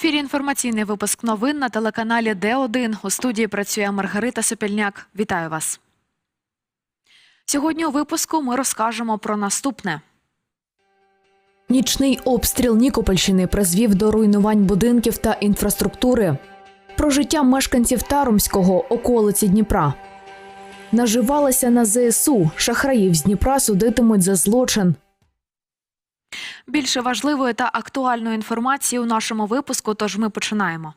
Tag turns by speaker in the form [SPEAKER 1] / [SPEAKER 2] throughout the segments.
[SPEAKER 1] ефірі інформаційний випуск новин на телеканалі Д1. У студії працює Маргарита Сопільняк. Вітаю вас. Сьогодні у випуску ми розкажемо про наступне. Нічний обстріл Нікопольщини призвів до руйнувань будинків та інфраструктури. Про життя мешканців Таромського околиці Дніпра. Наживалися на ЗСУ. Шахраїв з Дніпра судитимуть за злочин. Більше важливої та актуальної інформації у нашому випуску, тож ми починаємо.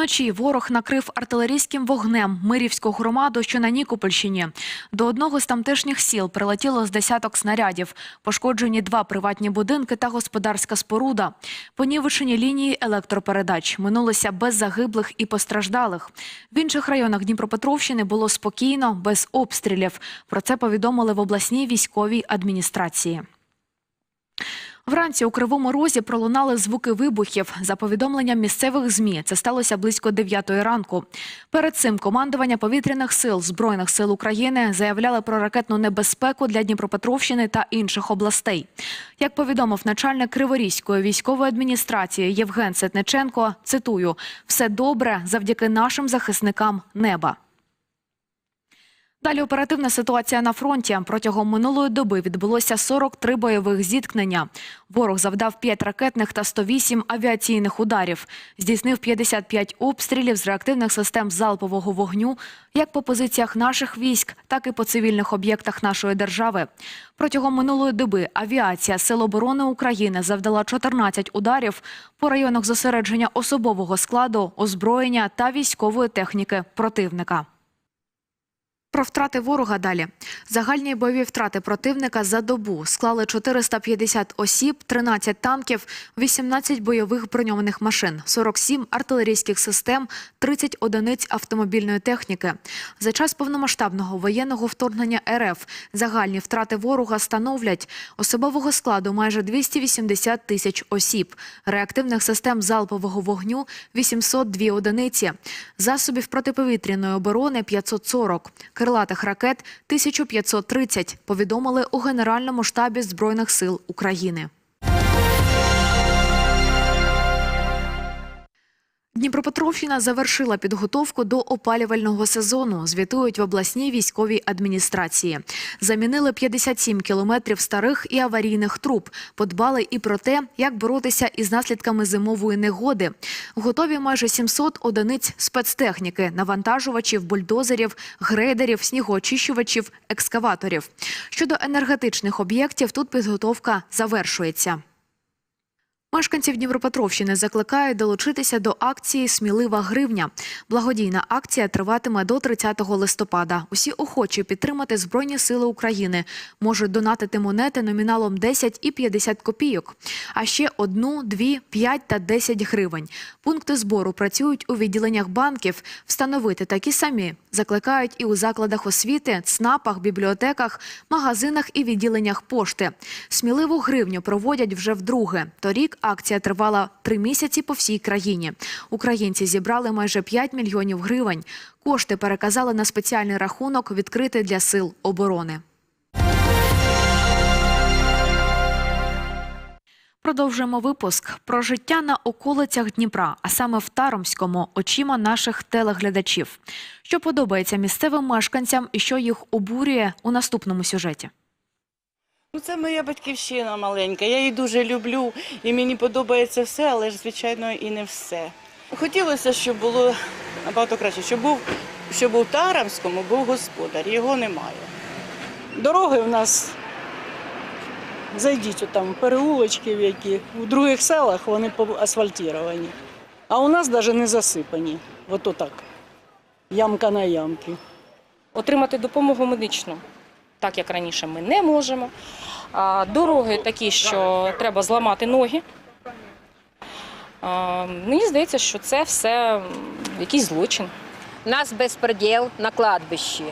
[SPEAKER 1] Вночі ворог накрив артилерійським вогнем Мирівську громаду, що на Нікопольщині. До одного з тамтешніх сіл прилетіло з десяток снарядів. Пошкоджені два приватні будинки та господарська споруда. Понівечені лінії електропередач минулися без загиблих і постраждалих. В інших районах Дніпропетровщини було спокійно, без обстрілів. Про це повідомили в обласній військовій адміністрації. Вранці у Кривому Розі пролунали звуки вибухів. За повідомленням місцевих ЗМІ, це сталося близько 9 ранку. Перед цим командування повітряних сил Збройних сил України заявляли про ракетну небезпеку для Дніпропетровщини та інших областей. Як повідомив начальник Криворізької військової адміністрації Євген Сетниченко, цитую: все добре завдяки нашим захисникам неба. Далі оперативна ситуація на фронті. Протягом минулої доби відбулося 43 бойових зіткнення. Ворог завдав 5 ракетних та 108 авіаційних ударів. Здійснив 55 обстрілів з реактивних систем залпового вогню, як по позиціях наших військ, так і по цивільних об'єктах нашої держави. Протягом минулої доби авіація Сил оборони України завдала 14 ударів по районах зосередження особового складу, озброєння та військової техніки противника. Про втрати ворога далі. Загальні бойові втрати противника за добу склали 450 осіб, 13 танків, 18 бойових броньованих машин, 47 артилерійських систем, 30 одиниць автомобільної техніки. За час повномасштабного воєнного вторгнення РФ загальні втрати ворога становлять особового складу майже 280 тисяч осіб, реактивних систем залпового вогню 802 одиниці, засобів протиповітряної оборони 540, крилатих ракет 1530, повідомили у Генеральному штабі Збройних сил України. Дніпропетровщина завершила підготовку до опалювального сезону. Звітують в обласній військовій адміністрації. Замінили 57 кілометрів старих і аварійних труб. Подбали і про те, як боротися із наслідками зимової негоди. Готові майже 700 одиниць спецтехніки, навантажувачів, бульдозерів, грейдерів, снігоочищувачів, екскаваторів. Щодо енергетичних об'єктів, тут підготовка завершується. Мешканців Дніпропетровщини закликають долучитися до акції Смілива гривня. Благодійна акція триватиме до 30 листопада. Усі охочі підтримати Збройні Сили України можуть донатити монети номіналом 10 і 50 копійок, а ще одну, дві, 5 та 10 гривень. Пункти збору працюють у відділеннях банків. Встановити такі самі закликають і у закладах освіти, ЦНАПах, бібліотеках, магазинах і відділеннях пошти. Сміливу гривню проводять вже вдруге. Торік акція тривала три місяці по всій країні. Українці зібрали майже 5 мільйонів гривень. Кошти переказали на спеціальний рахунок, відкритий для сил оборони. Продовжуємо випуск про життя на околицях Дніпра, а саме в Таромському, очима наших телеглядачів. Що подобається місцевим мешканцям і що їх обурює у наступному сюжеті.
[SPEAKER 2] Ну, це моя батьківщина маленька. Я її дуже люблю і мені подобається все, але ж, звичайно, і не все. Хотілося, щоб було набагато краще, щоб був, щоб у Тарамському був господар, його немає.
[SPEAKER 3] Дороги в нас, зайдіть там переулочки, в які в других селах вони асфальтовані. А у нас навіть не засипані. Ото так. Ямка на ямки.
[SPEAKER 4] отримати допомогу медичну, так як раніше ми не можемо. Дороги такі, що треба зламати ноги. Мені здається, що це все якийсь злочин.
[SPEAKER 5] У нас безпреділ на кладбищі.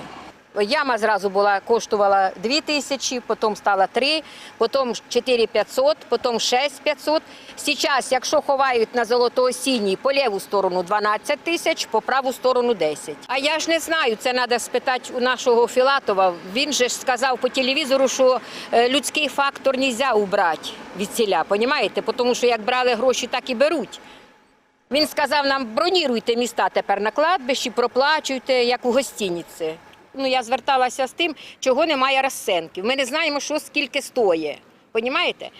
[SPEAKER 5] Яма зразу була коштувала 2 тисячі, потім стала 3, потім 4 500, потім 6 500. Зараз, якщо ховають на золотоосінній, по ліву сторону 12 тисяч, по праву сторону 10. А я ж не знаю, це треба спитати у нашого Філатова. Він же ж сказав по телевізору, що е, людський фактор не можна убрати від ціля, понімаєте? Тому що як брали гроші, так і беруть. Він сказав нам, броніруйте міста тепер на кладбищі, проплачуйте, як у гостиниці. Ну, я зверталася з тим, чого немає розценків. Ми не знаємо, що скільки стоїть. Понімаєте?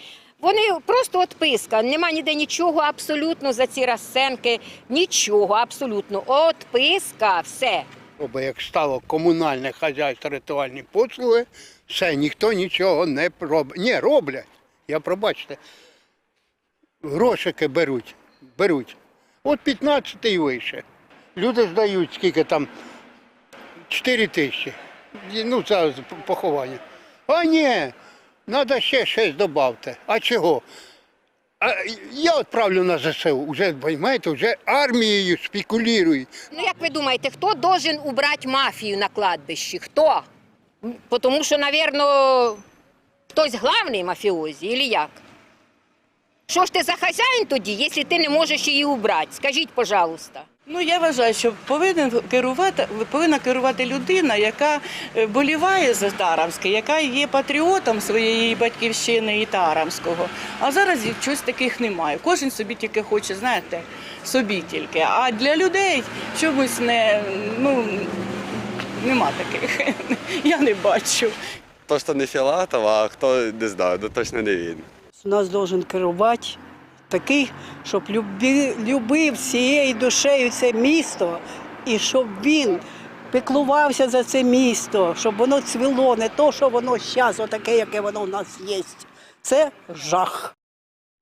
[SPEAKER 5] Вони просто отписка, нема ніде нічого абсолютно за ці розценки, нічого абсолютно. Отписка, все.
[SPEAKER 6] Бо як стало комунальне хазяйство ритуальні послуги, все, ніхто нічого не робить. Ні, роблять. Я пробачте. Грошики беруть. беруть. От 15 і вище. Люди здають, скільки там 4 тисячі. Ну, це поховання. А ні, треба ще щось додати. А чого? А я відправлю на ЗСУ. Вже, розумієте, вже армією спекулюють.
[SPEAKER 5] Ну, як ви думаєте, хто должен убрати мафію на кладбищі? Хто? Тому що, напевно, хтось главний мафіозі, или як? Що ж ти за хазяїн тоді, якщо ти не можеш її убрати? Скажіть, пожалуйста.
[SPEAKER 2] Ну я вважаю, що повинен керувати повинна керувати людина, яка е, боліває за Тарамське, яка є патріотом своєї батьківщини і Тарамського. А зараз їх щось таких немає. Кожен собі тільки хоче, знаєте, собі тільки. А для людей чомусь не ну нема таких. Я не бачу.
[SPEAKER 7] То, що не Філатов, а хто не знаю, ну точно не він.
[SPEAKER 3] У нас должен керувати такий, щоб любив всією душею це місто, і щоб він піклувався за це місто, щоб воно цвіло, не то, що воно зараз, отаке, яке воно в нас є. Це жах.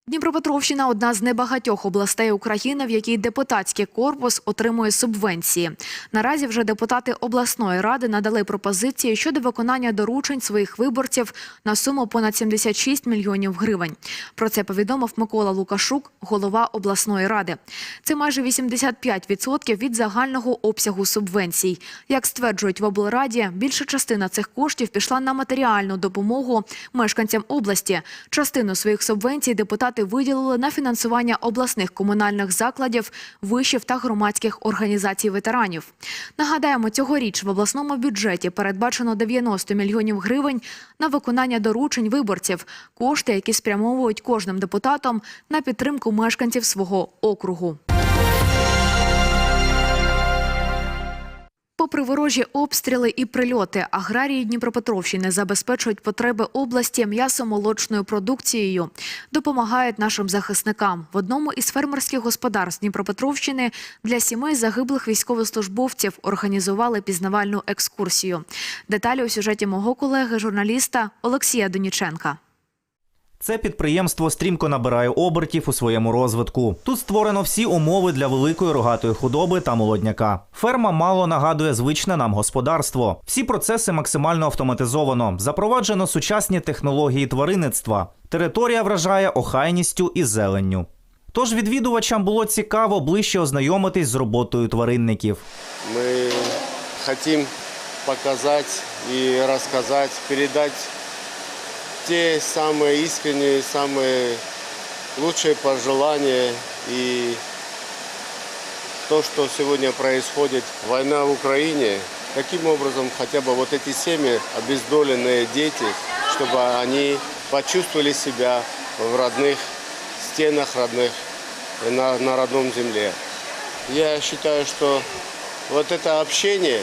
[SPEAKER 1] Дніпропетровщина одна з небагатьох областей України, в якій депутатський корпус отримує субвенції. Наразі вже депутати обласної ради надали пропозиції щодо виконання доручень своїх виборців на суму понад 76 мільйонів гривень. Про це повідомив Микола Лукашук, голова обласної ради. Це майже 85% від загального обсягу субвенцій. Як стверджують в облраді, більша частина цих коштів пішла на матеріальну допомогу мешканцям області. Частину своїх субвенцій депутати виділили на фінансування обласних комунальних закладів, вишів та громадських організацій ветеранів. Нагадаємо, цьогоріч в обласному бюджеті передбачено 90 мільйонів гривень на виконання доручень виборців, кошти, які спрямовують кожним депутатом на підтримку мешканців свого округу. Попри ворожі обстріли і прильоти, аграрії Дніпропетровщини забезпечують потреби області м'ясомолочною продукцією, допомагають нашим захисникам. В одному із фермерських господарств Дніпропетровщини для сімей загиблих військовослужбовців організували пізнавальну екскурсію. Деталі у сюжеті мого колеги, журналіста Олексія Доніченка.
[SPEAKER 8] Це підприємство стрімко набирає обертів у своєму розвитку. Тут створено всі умови для великої рогатої худоби та молодняка. Ферма мало нагадує звичне нам господарство. Всі процеси максимально автоматизовано. Запроваджено сучасні технології тваринництва. Територія вражає охайністю і зеленню. Тож відвідувачам було цікаво ближче ознайомитись з роботою тваринників.
[SPEAKER 7] Ми хочемо показати і розказати, передати те самые искренние, самые лучшие пожелания и то, что сегодня происходит, война в Украине, таким образом хотя бы вот эти семьи, обездоленные дети, чтобы они почувствовали себя в родных стенах родных, на, на родном земле. Я считаю, что вот это общение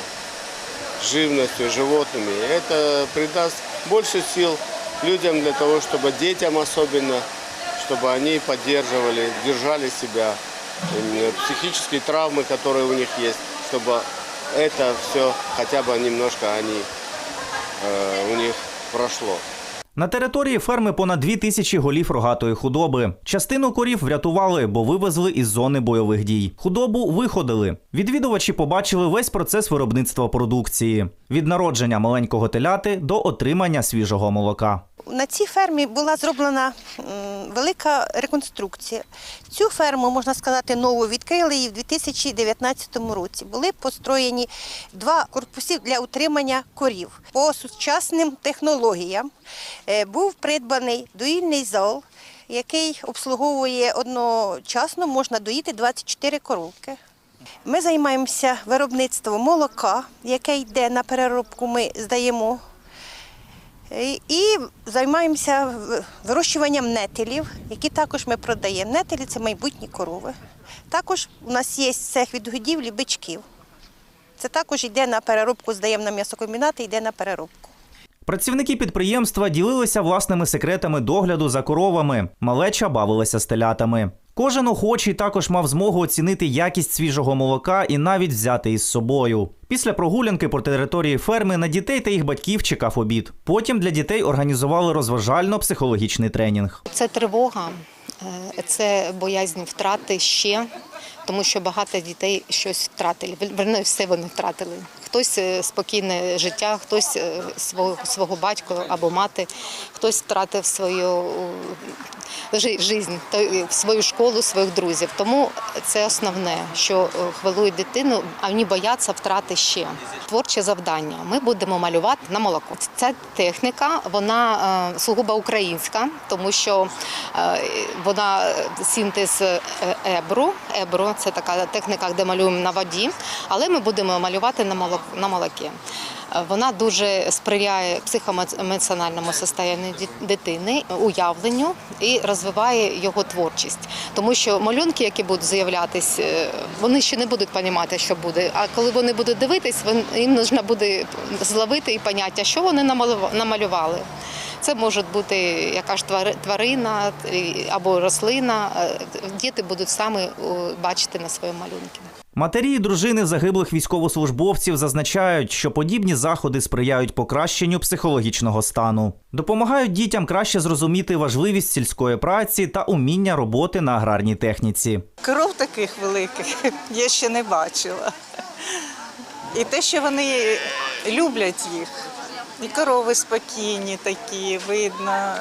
[SPEAKER 7] с живностью, животными, это придаст больше сил людям для того, чтобы детям особенно, чтобы они поддерживали, держали себя, именно психические травмы, которые у них есть, чтобы это все хотя бы немножко они, э, у них прошло.
[SPEAKER 8] На території ферми понад дві тисячі голів рогатої худоби. Частину корів врятували, бо вивезли із зони бойових дій. Худобу виходили. Відвідувачі побачили весь процес виробництва продукції. від народження маленького теляти до отримання свіжого молока.
[SPEAKER 9] На цій фермі була зроблена велика реконструкція. Цю ферму, можна сказати, нову відкрили її в 2019 році. Були построєні два корпуси для утримання корів. По сучасним технологіям е, був придбаний доїльний зал, який обслуговує одночасно, можна доїти 24 коровки. Ми займаємося виробництвом молока, яке йде на переробку, ми здаємо і- займаємося вирощуванням нетелів, які також ми продаємо. Нетелі це майбутні корови. Також у нас є цех відгодівлі бичків. Це також йде на переробку, здаємо на м'ясокомбінати, йде на переробку.
[SPEAKER 8] Працівники підприємства ділилися власними секретами догляду за коровами. Малеча бавилася з телятами. Кожен охочий також мав змогу оцінити якість свіжого молока і навіть взяти із собою. Після прогулянки по території ферми на дітей та їх батьків чекав обід. Потім для дітей організували розважально-психологічний тренінг.
[SPEAKER 10] Це тривога, е, це боязнь втрати ще, тому що багато дітей щось втратили. Верно, все вони втратили. Хтось е, спокійне життя, хтось е, свого, свого батька або мати, хтось втратив свою е, жизнь, свою школу, своїх друзів. Тому це основне, що хвилює дитину, а вони бояться втрати ще. Творче завдання. Ми будемо малювати на молоко. Ця техніка, вона сугубо українська, тому що вона синтез ебру. Ебру це така техніка, де малюємо на воді, але ми будемо малювати на молокі. Вона дуже сприяє психоемоціональному состоянню дитини, уявленню і розвиває його творчість. Тому що малюнки, які будуть з'являтись, е, вони ще не будуть розуміти, що буде. А коли вони будуть дивитись, їм потрібно буде зловити і поняття, що вони намалюва- намалювали. Це може бути якась твари- тварина або рослина. Е, Діти будуть саме бачити на своєму малюнку.
[SPEAKER 8] Матері і дружини загиблих військовослужбовців зазначають, що подібні заходи сприяють покращенню психологічного стану, допомагають дітям краще зрозуміти важливість сільської праці та уміння роботи на аграрній техніці.
[SPEAKER 11] Коров таких великих я ще не бачила. І те, що вони люблять їх. І корови спокійні такі, видно,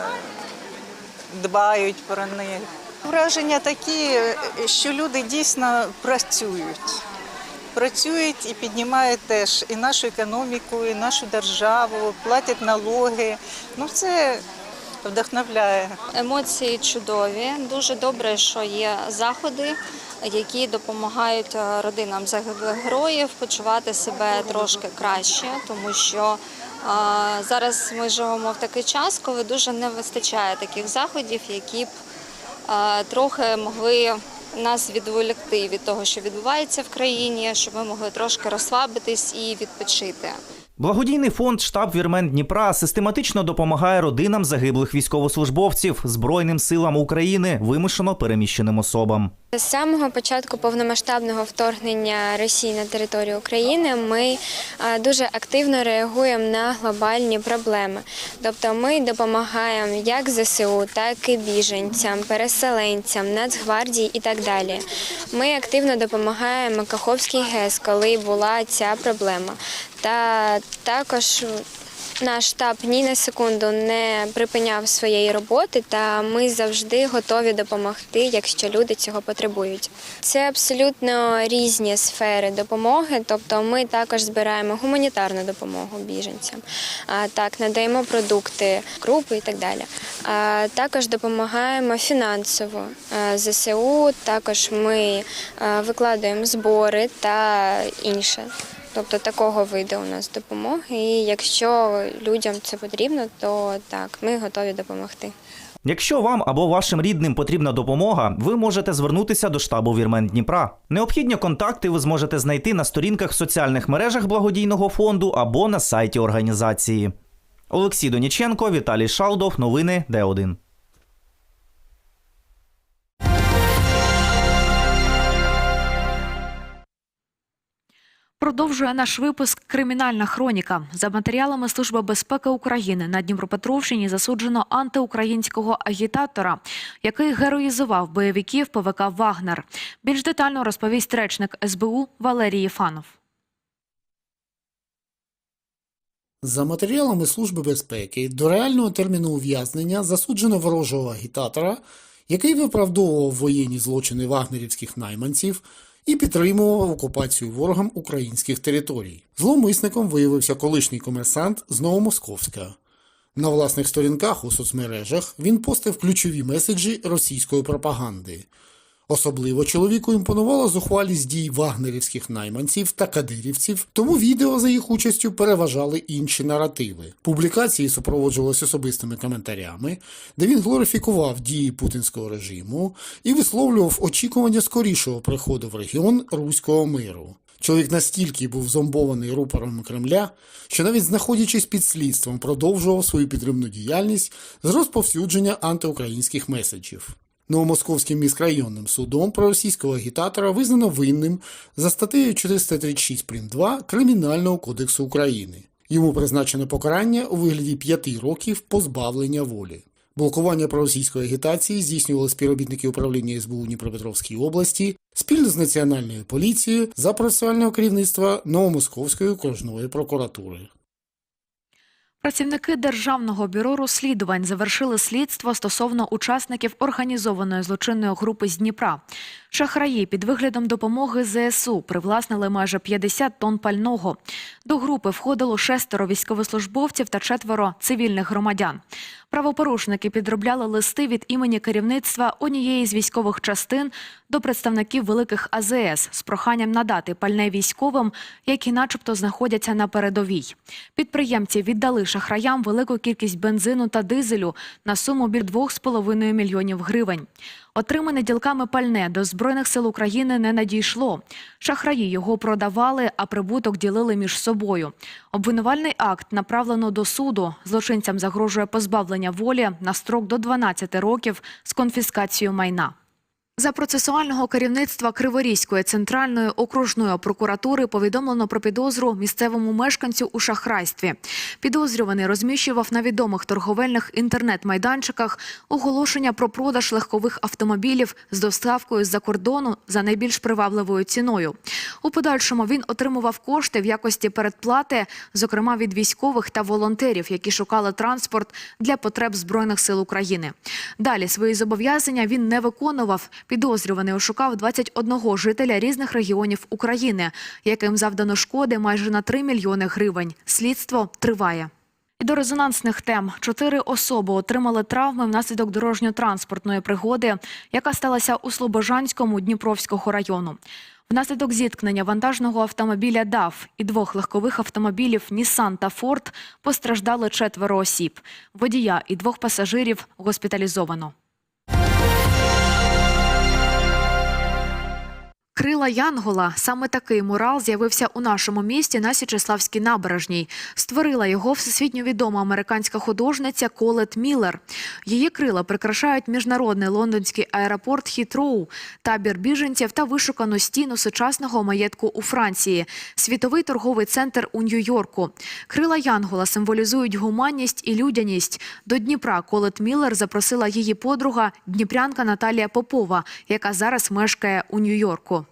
[SPEAKER 11] дбають про них. Враження такі, що люди дійсно працюють. Працюють і піднімають теж і нашу економіку, і нашу державу, платять налоги. Ну це вдохновляє.
[SPEAKER 12] Емоції чудові. Дуже добре, що є заходи, які допомагають е, родинам загиблих героїв почувати себе трошки краще, тому що зараз ми живемо в такий час, коли дуже не вистачає таких заходів, які б трохи могли нас відволікти від того, що відбувається в країні, щоб ми могли трошки розслабитись і відпочити.
[SPEAKER 8] Благодійний фонд штаб Вірмен Дніпра систематично допомагає родинам загиблих військовослужбовців, Збройним силам України, вимушено переміщеним особам.
[SPEAKER 13] З самого початку повномасштабного вторгнення Росії на територію України ми е, дуже активно реагуємо на глобальні проблеми. Тобто ми допомагаємо як ЗСУ, так і біженцям, переселенцям, Нацгвардії і так далі. Ми активно допомагаємо Каховський ГЕС, коли була ця проблема. Та також наш штаб ні на секунду не припиняв своєї роботи, та ми завжди готові допомогти, якщо люди цього потребують. Це абсолютно різні сфери допомоги. Тобто, ми також збираємо гуманітарну допомогу біженцям, так надаємо продукти, крупи і так далі. Також допомагаємо фінансово ЗСУ. Також ми викладаємо збори та інше. Тобто такого виду у нас допомоги. І якщо людям це потрібно, то так, ми готові допомогти.
[SPEAKER 8] Якщо вам або вашим рідним потрібна допомога, ви можете звернутися до штабу Вірмен Дніпра. Необхідні контакти ви зможете знайти на сторінках в соціальних мережах благодійного фонду або на сайті організації. Олексій Доніченко, Віталій Шалдов. Новини Д1.
[SPEAKER 1] Продовжує наш випуск Кримінальна хроніка. За матеріалами Служби безпеки України на Дніпропетровщині засуджено антиукраїнського агітатора, який героїзував бойовиків ПВК Вагнер. Більш детально розповість речник СБУ Валерій Єфанов.
[SPEAKER 14] За матеріалами Служби безпеки до реального терміну ув'язнення засуджено ворожого агітатора, який виправдовував воєнні злочини вагнерівських найманців і підтримував окупацію ворогам українських територій. Зловмисником виявився колишній комерсант з Новомосковська. На власних сторінках у соцмережах він постив ключові меседжі російської пропаганди. Особливо чоловіку імпонувала зухвалість дій вагнерівських найманців та кадирівців, тому відео за їх участю переважали інші наративи. Публікації супроводжувалися особистими коментарями, де він глорифікував дії путінського режиму і висловлював очікування скорішого приходу в регіон руського миру. Чоловік настільки був зомбований рупором Кремля, що навіть знаходячись під слідством, продовжував свою підтримну діяльність з розповсюдження антиукраїнських меседжів. Новомосковським міськрайонним судом проросійського агітатора визнано винним за статтею 436 прим. 2 Кримінального кодексу України. Йому призначено покарання у вигляді п'яти років позбавлення волі. Блокування проросійської агітації здійснювали співробітники управління СБУ Дніпропетровській області спільно з Національною поліцією за процесуального керівництва Новомосковської окружної прокуратури.
[SPEAKER 1] Працівники Державного бюро розслідувань завершили слідство стосовно учасників організованої злочинної групи з Дніпра. Шахраї під виглядом допомоги ЗСУ привласнили майже 50 тонн пального. До групи входило шестеро військовослужбовців та четверо цивільних громадян. Правопорушники підробляли листи від імені керівництва однієї з військових частин до представників великих АЗС з проханням надати пальне військовим, які начебто знаходяться на передовій. Підприємці віддали шахраям велику кількість бензину та дизелю на суму біля 2,5 мільйонів гривень. Отримане ділками пальне до Збройних сил України не надійшло. Шахраї його продавали, а прибуток ділили між собою. Обвинувальний акт направлено до суду. Злочинцям загрожує позбавлення волі на строк до 12 років з конфіскацією майна. За процесуального керівництва Криворізької центральної окружної прокуратури повідомлено про підозру місцевому мешканцю у шахрайстві. Підозрюваний розміщував на відомих торговельних інтернет-майданчиках оголошення про продаж легкових автомобілів з доставкою з-за кордону за найбільш привабливою ціною. У подальшому він отримував кошти в якості передплати, зокрема від військових та волонтерів, які шукали транспорт для потреб збройних сил України. Далі свої зобов'язання він не виконував. Підозрюваний ошукав 21 жителя різних регіонів України, яким завдано шкоди майже на 3 мільйони гривень. Слідство триває. І до резонансних тем чотири особи отримали травми внаслідок дорожньо-транспортної пригоди, яка сталася у Слобожанському Дніпровського району. Внаслідок зіткнення вантажного автомобіля ДАФ і двох легкових автомобілів Нісан та Форд постраждали четверо осіб. Водія і двох пасажирів госпіталізовано. Крила Янгола саме такий мурал з'явився у нашому місті на Січеславській набережній. Створила його всесвітньо відома американська художниця Колет Міллер. Її крила прикрашають міжнародний лондонський аеропорт Хітроу, табір біженців та вишукану стіну сучасного маєтку у Франції, світовий торговий центр у Нью-Йорку. Крила Янгола символізують гуманність і людяність. До Дніпра Колет Міллер запросила її подруга дніпрянка Наталія Попова, яка зараз мешкає у Нью-Йорку.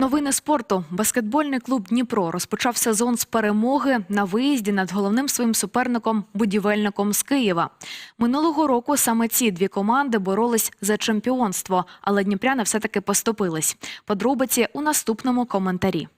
[SPEAKER 1] Новини спорту. Баскетбольний клуб Дніпро розпочав сезон з перемоги на виїзді над головним своїм суперником будівельником з Києва. Минулого року саме ці дві команди боролись за чемпіонство, але дніпряни все-таки поступились. Подробиці у наступному коментарі.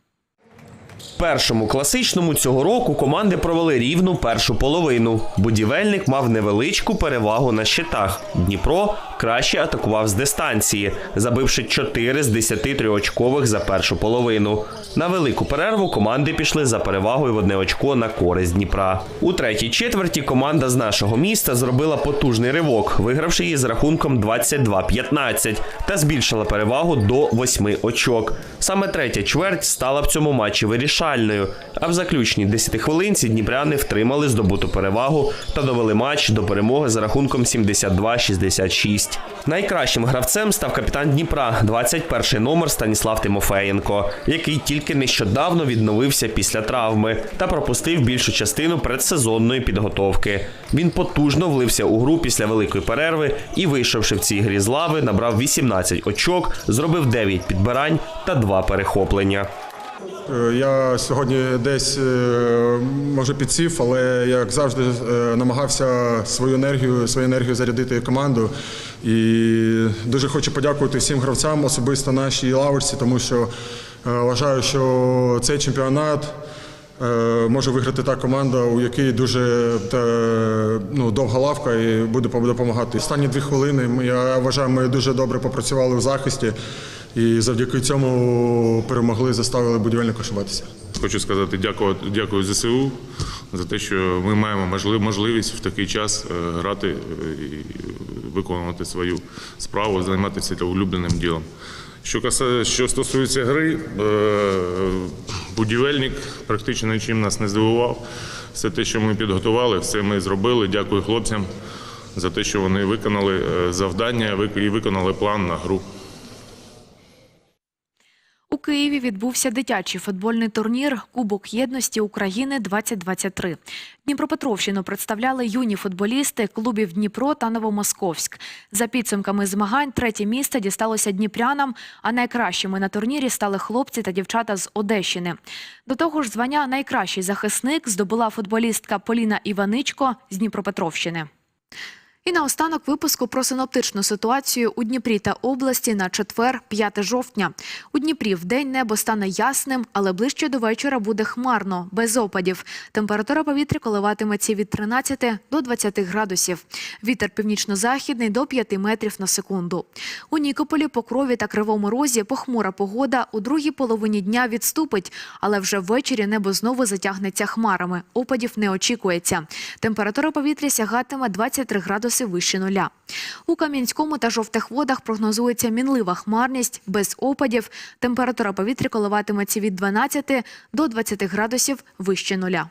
[SPEAKER 15] Першому класичному цього року команди провели рівну першу половину. Будівельник мав невеличку перевагу на щитах. Дніпро краще атакував з дистанції, забивши 4 з 10 триочкових за першу половину. На велику перерву команди пішли за перевагою в одне очко на користь Дніпра. У третій четверті команда з нашого міста зробила потужний ривок, вигравши її з рахунком 22-15 та збільшила перевагу до 8 очок. Саме третя чверть стала в цьому матчі вирішальною. А в заключній 10 хвилинці дніпряни втримали здобуту перевагу та довели матч до перемоги за рахунком 72-66. Найкращим гравцем став капітан Дніпра, 21 номер Станіслав Тимофеєнко, який тільки нещодавно відновився після травми та пропустив більшу частину предсезонної підготовки. Він потужно влився у гру після великої перерви і, вийшовши в цій грі з лави, набрав 18 очок, зробив 9 підбирань та 2 перехоплення.
[SPEAKER 16] Е, Я сьогодні десь е, може підсів, але як завжди е, намагався свою енергію, свою енергію зарядити команду. І дуже хочу подякувати всім гравцям, особисто нашій лавочці, тому що вважаю, що цей чемпіонат. Може виграти та команда, у якій дуже е, ну, довга лавка і буде допомагати. Останні дві хвилини я вважаю, ми дуже добре попрацювали в захисті і завдяки цьому перемогли, заставили будівельник ошибатися.
[SPEAKER 17] Хочу сказати дякую, дякую ЗСУ за те, що ми маємо можлив- можливість в такий час е, грати е, і виконувати свою справу, займатися улюбленим ділом. Що каса, що стосується гри, е, будівельник практично нічим нас не здивував. Все те, що ми підготували, все ми зробили. Дякую хлопцям за те, що вони виконали завдання і виконали план на гру.
[SPEAKER 1] Києві відбувся дитячий футбольний турнір Кубок єдності України 2023. Дніпропетровщину представляли юні футболісти клубів Дніпро та Новомосковськ. За підсумками змагань, третє місце дісталося дніпрянам, а найкращими на турнірі стали хлопці та дівчата з Одещини. До того ж, звання найкращий захисник здобула футболістка Поліна Іваничко з Дніпропетровщини. І наостанок випуску про синоптичну ситуацію у Дніпрі та області на четвер, 5 жовтня. У Дніпрі вдень небо стане ясним, але ближче до вечора буде хмарно, без опадів. Температура повітря коливатиметься від 13 до 20 градусів. Вітер північно-західний до 5 метрів на секунду. У Нікополі, Покрові та Кривому Розі похмура погода у другій половині дня відступить, але вже ввечері небо знову затягнеться хмарами. Опадів не очікується. Температура повітря сягатиме 23 градуси вище нуля. У Кам'янському та жовтих водах прогнозується мінлива хмарність без опадів. Температура повітря коливатиметься від 12 до 20 градусів вище нуля.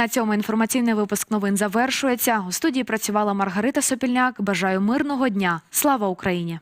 [SPEAKER 1] На цьому інформаційний випуск новин завершується. У студії працювала Маргарита Сопільняк. Бажаю мирного дня. Слава Україні!